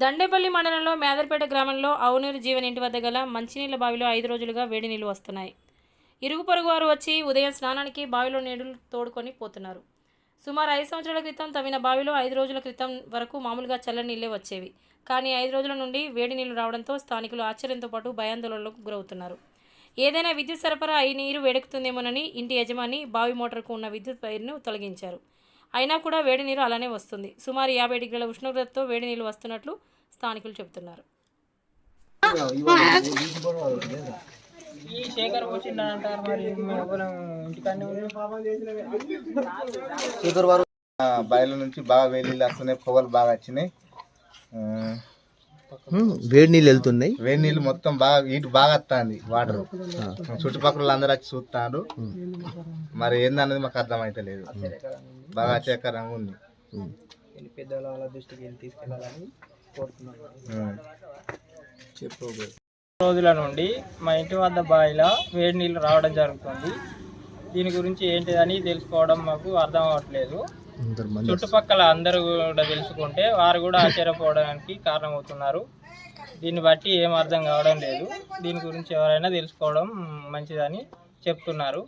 దండేపల్లి మండలంలో మేదర్పేట గ్రామంలో అవునూరు జీవన్ ఇంటి వద్ద గల మంచినీళ్ళ బావిలో ఐదు రోజులుగా వేడి నీళ్ళు వస్తున్నాయి. ఇరుగు పొరుగు వారు వచ్చి ఉదయం స్నానానికి బావిలో నీళ్ళు తోడుకొని పోతున్నారు. సుమారు ఐదు సంవత్సరాల క్రితం తవ్విన బావిలో ఐదు రోజుల క్రితం వరకు మామూలుగా చల్లని నీళ్ళే వచ్చేవి. కానీ ఐదు రోజుల నుండి వేడి నీళ్ళు రావడంతో స్థానికులు ఆశ్చర్యంతో పాటు భయాందోళనలకు గురవుతున్నారు. ఏదైనా విద్యుత్ సరఫరా ఈ నీరు వేడెక్కుతుందేమోనని ఇంటి యజమాని బావి మోటార్కు ఉన్న విద్యుత్ వైర్ను తొలగించారు. అయినా కూడా వేడి నీరు అలానే వస్తుంది. సుమారు యాభై డిగ్రీల ఉష్ణోగ్రతతో వేడి నీళ్ళు వస్తున్నట్లు స్థానికులు చెబుతున్నారు. ఈ శేఖర్ మరి శేఖర్ వారు బయలు నుంచి బాగా వేడి వస్తున్నాయి పొగలు బాగా వచ్చినాయి. వేడి నీళ్ళు వెళ్తున్నాయి. వేడి నీళ్ళు మొత్తం బాగా ఇటు బాగా వస్తుంది వాటర్. చుట్టుపక్కల అందరూ వచ్చి చూస్తున్నారు మరి ఏందన్నది మాకు అర్థమైతే లేదు బాగా ఆశ్చర్యకరంగా ఉంది. దృష్టికి తీసుకెళ్ళాలని కోరుతున్నాను. రోజుల నుండి మా ఇంటి వద్ద బావిలో వేడి నీళ్ళు రావడం జరుగుతుంది. దీని గురించి ఏంటిదని తెలుసుకోవడం మాకు అర్థం అవ్వట్లేదు. చుట్టుపక్కల అందరూ కూడా తెలుసుకుంటే వారు కూడా ఆశ్చర్యపోవడానికి కారణమవుతున్నారు. దీన్ని బట్టి ఏం అర్థం కావడం లేదు. దీని గురించి ఎవరైనా తెలుసుకోవడం మంచిదని చెప్తున్నారు.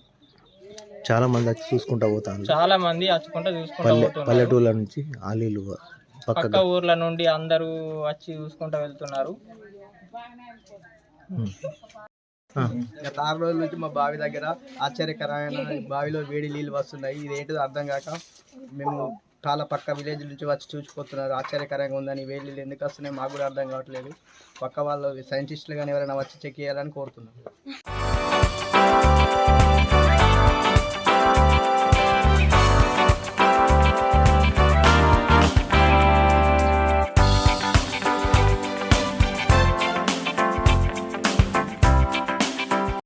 చాలా మంది వచ్చి చూసుకుంటా పోతాను చాలా మంది అచ్చుకుంటూ చూసుకుంటూ పల్లెటూళ్ళ నుంచి ఆలీలు పక్క ఊర్ల నుండి అందరూ వచ్చి చూసుకుంటూ వెళ్తున్నారు. గత ఆరు రోజుల నుంచి మా బావి దగ్గర ఆశ్చర్యకరమైన బావిలో వేడి నీళ్ళు వస్తున్నాయి. ఇది ఏంటిదో అర్థం కాక మేము చాలా పక్క విలేజ్ నుంచి వచ్చి చూసిపోతున్నారు. ఆశ్చర్యకరంగా ఉందని వేడి నీళ్ళు ఎందుకు వస్తున్నాయి మాకు కూడా అర్థం కావట్లేదు. పక్క వాళ్ళు సైంటిస్టులు కానీ ఎవరైనా వచ్చి చెక్ చేయాలని కోరుతున్నాం.